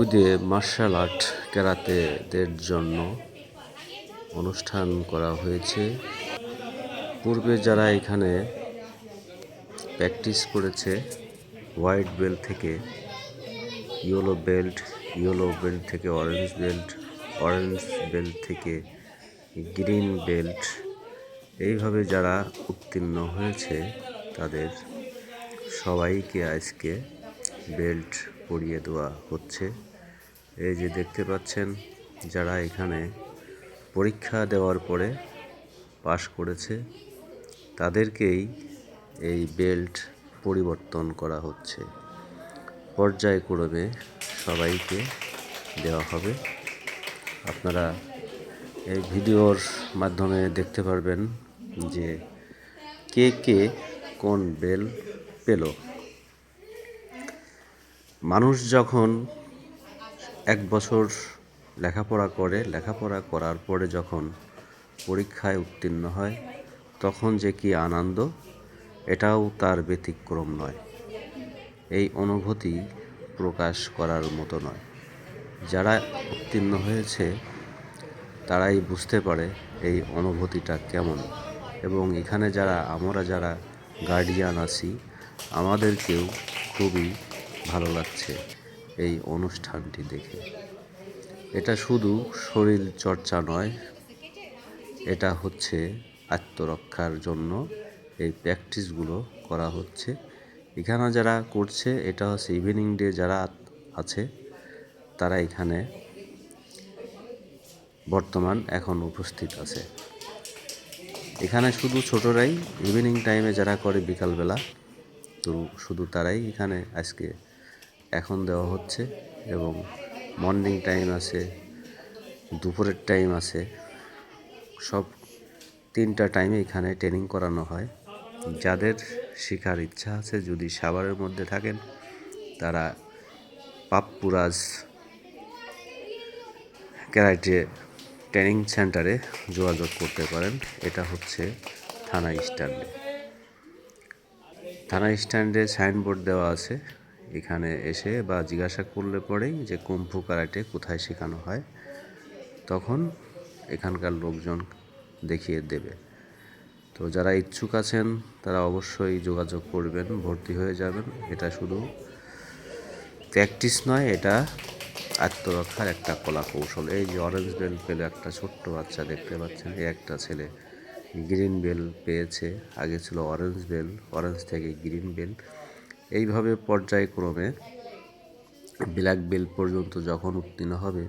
খুদে martial art ক্যারাতেদের জন্য অনুষ্ঠান করা হয়েছে। পূর্বে যারা এখানে প্র্যাকটিস করেছে, হোয়াইট বেল্ট থেকে ইয়েলো বেল্ট ইয়েলো বেল্ট থেকে অরেঞ্জ বেল্ট অরেঞ্জ বেল্ট থেকে গ্রিন বেল্ট, এইভাবে যারা উত্তীর্ণ হয়েছে, তাদের সবাইকে আজকে বেল্ট পরিয়ে দেওয়া হচ্ছে। এই যে দেখতে পাচ্ছেন, যারা এখানে পরীক্ষা দেওয়ার পরে পাশ করেছে, তাদেরকেই এই বেল্ট পরিবর্তন করা হচ্ছে। পর্যায়ক্রমে সবাইকে দেওয়া হবে। আপনারা এই ভিডিওর মাধ্যমে দেখতে পারবেন যে কে কে কোন বেল পেল। মানুষ যখন এক বছর লেখাপড়া করে, লেখাপড়া করার পরে যখন পরীক্ষায় উত্তীর্ণ হয়, তখন যে কি আনন্দ, এটাও তার ব্যতিক্রম নয়। এই অনুভূতি প্রকাশ করার মতো নয়। যারা উত্তীর্ণ হয়েছে, তারাই বুঝতে পারে এই অনুভূতিটা কেমন। এবং এখানে যারা, আমরা যারা গার্ডিয়ান আছি, আমাদেরকেও খুবই লাগছে এই অনুষ্ঠানটি দেখে। এটা শুধু শরীর চর্চা নয়, এটা হচ্ছে আত্মরক্ষার জন্য এই প্র্যাকটিসগুলো করা হচ্ছে। এখানে যারা করছে, এটা হচ্ছে ইভিনিং ডে যারা আছে, তারা এখানে বর্তমান এখন উপস্থিত আছে। এখানে শুধু ছোটরাই ইভিনিং টাইমে যারা করে বিকালবেলা, তো শুধু তারাই এখানে আজকে এখন দেওয়া হচ্ছে এবং মর্নিং টাইম আছে, দুপুরের টাইম আছে। সব তিনটা টাইমে এখানে ট্রেনিং করানো হয়। যাদের শেখার ইচ্ছা আছে, যদি সাভারের মধ্যে থাকেন, তারা পাপ্পুরাজ ক্যারাটে ট্রেনিং সেন্টারে যোগাযোগ করতে পারেন। এটা হচ্ছে থানা স্ট্যান্ডে থানা স্ট্যান্ডে সাইনবোর্ড দেওয়া আছে। এখানে এসে বা জিজ্ঞাসা করলে পরেই যে কুম্ফু কারাটে কোথায় শেখানো হয়, তখন এখানকার লোকজন দেখিয়ে দেবে। তো যারা ইচ্ছুক আছেন, তারা অবশ্যই যোগাযোগ করবেন, ভর্তি হয়ে যাবেন। এটা শুধু প্র্যাকটিস নয়, এটা আত্মরক্ষার একটা কলা কৌশল এই যে অরেঞ্জ বেল পেলে একটা ছোট্ট বাচ্চা দেখতে পাচ্ছেন, এই একটা ছেলে গ্রিন বেল পেয়েছে। আগে ছিল অরেঞ্জ বেল অরেঞ্জ থেকে গ্রিন বেল এইভাবে পর্যায়ক্রমে ব্ল্যাক বেল্ট পর্যন্ত যখন উত্তীর্ণ হবে